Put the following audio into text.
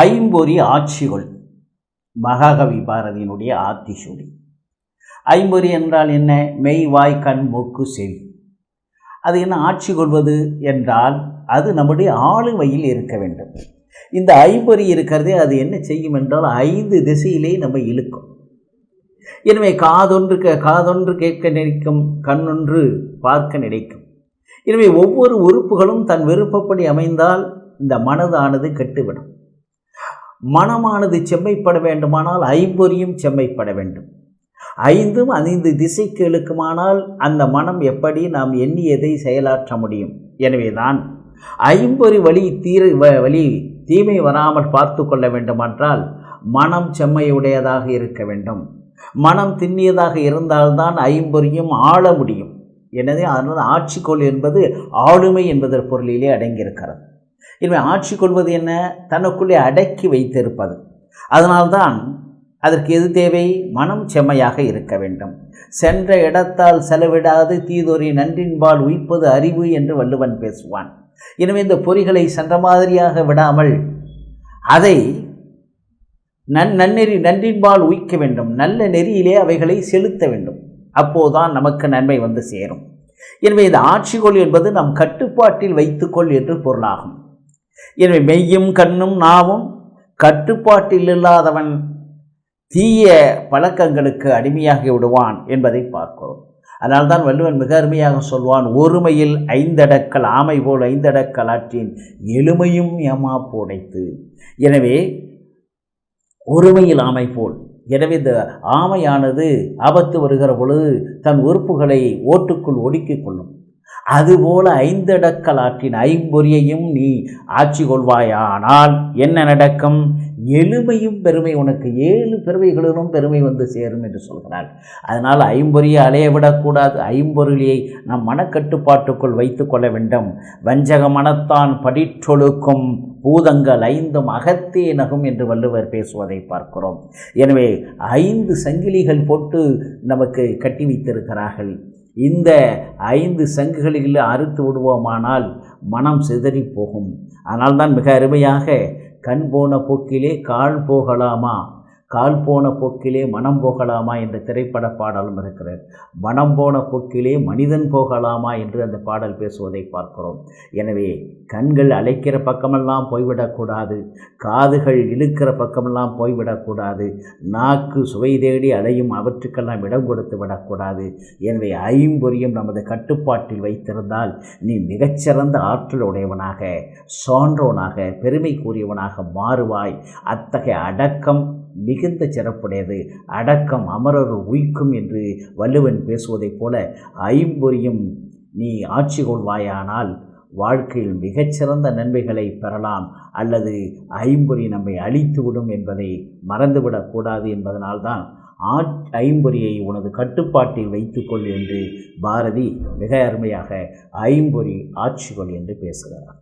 ஐம்பொறி ஆட்சிகள் மகாகவி பாரதியினுடைய ஆத்திசூடி. ஐம்பொறி என்றால் என்ன? மெய் வாய் கண் மூக்கு செவி. அது என்ன ஆட்சி கொள்வது என்றால் அது நம்முடைய ஆளுமையில் இருக்க வேண்டும். இந்த ஐம்பொறி இருக்கிறதே அது என்ன செய்யும் என்றால் ஐந்து திசையிலே நம்ம இழுக்கும். எனவே காதொன்று கே காதொன்று கேட்க நினைக்கும் கண்ணொன்று பார்க்க நினைக்கும். எனவே ஒவ்வொரு உறுப்புகளும் தன் விருப்பப்படி அமைந்தால் இந்த மனதானது கெட்டுவிடும். மனமானது செம்மைப்பட வேண்டுமானால் ஐம்பொறியும் செம்மைப்பட வேண்டும். ஐந்தும் ஐந்து திசைக்கு இழுக்குமானால் அந்த மனம் எப்படி நாம் எண்ணியதை செயலாற்ற முடியும்? எனவேதான் ஐம்பொறி வழி தீர வ- வழி தீமை வராமல் பார்த்து கொள்ள வேண்டுமென்றால் மனம் செம்மையுடையதாக இருக்க வேண்டும். மனம் திண்ணியதாக இருந்தால்தான் ஐம்பொறியும் ஆள முடியும். எனவே அதனால் ஆட்சிக்கோள் என்பது ஆளுமை என்பதன் பொருளிலே அடங்கியிருக்கிறது. இனிமே ஆட்சி கொள்வது என்ன? தனக்குள்ளே அடக்கி வைத்திருப்பது. அதனால்தான் அதற்கு எது தேவை? மனம் செம்மையாக இருக்க வேண்டும். சென்ற இடத்தால் செலவிடாது தீதொறி நன்றின்பால் உய்ப்பது அறிவு என்று வள்ளுவன் பேசுவான். எனவே இந்த பொறிகளை சென்ற மாதிரியாக விடாமல் அதை நன் நன்னெறி நன்றின்பால் உய்க்க வேண்டும். நல்ல நெறியிலே அவைகளை செலுத்த வேண்டும். அப்போதுதான் நமக்கு நன்மை வந்து சேரும். எனவே இந்த ஆட்சிகோள் என்பது நம் கட்டுப்பாட்டில் வைத்துக்கொள் என்று பொருளாகும். எனவே மெய்யும் கண்ணும் நாவும் கட்டுப்பாட்டில் இல்லாதவன் தீய பழக்கங்களுக்கு அடிமையாகி விடுவான் என்பதை பார்க்கிறோம். அதனால்தான் வள்ளுவன் மிக அருமையாக சொல்வான் ஒருமையில் ஐந்தடக்கல் ஆமை போல் ஐந்தடக்கல் ஆற்றின் எளிமையும் ஏமா உடைத்து எனவே ஒருமையில் ஆமை போல். எனவே இந்த ஆமையானது ஆபத்து வருகிற பொழுது தன் உறுப்புகளை ஓட்டுக்குள் ஒடுக்கிக் கொள்ளும். அதுபோல ஐந்தடக்கல் ஆற்றின் ஐம்பொறியையும் நீ ஆட்சி கொள்வாயானால் என்ன நடக்கும்? எளிமையும் பெருமை உனக்கு ஏழு பெருமைகளிலும் பெருமை வந்து சேரும் என்று சொல்கிறார் அதனால் ஐம்பொறியை அலைய விடக்கூடாது ஐம்பொருளியை நம் மனக்கட்டுப்பாட்டுக்குள் வைத்து கொள்ள வேண்டும். வஞ்சக மனத்தான் படிற்றொழுக்கும் பூதங்கள் ஐந்தும் அகத்தே நகும் என்று வள்ளுவர் பேசுவதை பார்க்கிறோம். எனவே ஐந்து சங்கிலிகள் போட்டு நமக்கு கட்டி வைத்திருக்கிறார்கள். இந்த ஐந்து சங்குகளில் அறுத்து விடுவோமானால் மனம் சிதறி போகும். அதனால்தான் மிக அருமையாக கண் போன போக்கிலே கால் போகலாமா? கால் போன போக்கிலே மனம் போகலாமா என்ற திரைப்பட பாடலும் இருக்கிறது. மனம் போன போக்கிலே மனிதன் போகலாமா என்று அந்த பாடல் பேசுவதை பார்க்கிறோம். எனவே கண்கள் அழைக்கிற பக்கமெல்லாம் போய்விடக்கூடாது காதுகள் இழுக்கிற பக்கமெல்லாம் போய்விடக்கூடாது நாக்கு சுவை தேடி அலையும் அவற்றுக்கெல்லாம் இடம் கொடுத்து விடக்கூடாது எனவே ஐம்பொறியும் நமது கட்டுப்பாட்டில் வைத்திருந்தால் நீ மிகச்சிறந்த ஆற்றல் உடையவனாக சான்றோனாக பெருமைக்குரியவனாக மாறுவாய். அத்தகைய அடக்கம் மிகுந்த சிறப்புடையது. அடக்கம் அமரர் உய்க்கும் என்று வள்ளுவன் பேசுவதைப் போல ஐம்பொறியும் நீ ஆட்சி கொள்வாயானால் வாழ்க்கையில் மிகச்சிறந்த நன்மைகளை பெறலாம் அல்லது ஐம்பொறி நம்மை அழித்துவிடும் என்பதை மறந்துவிடக்கூடாது என்பதனால்தான் ஆட் ஐம்பொறியை உனது கட்டுப்பாட்டில் வைத்துக்கொள் என்று பாரதி மிக அருமையாக ஐம்பொறி ஆட்சிகள் என்று பேசுகிறார்.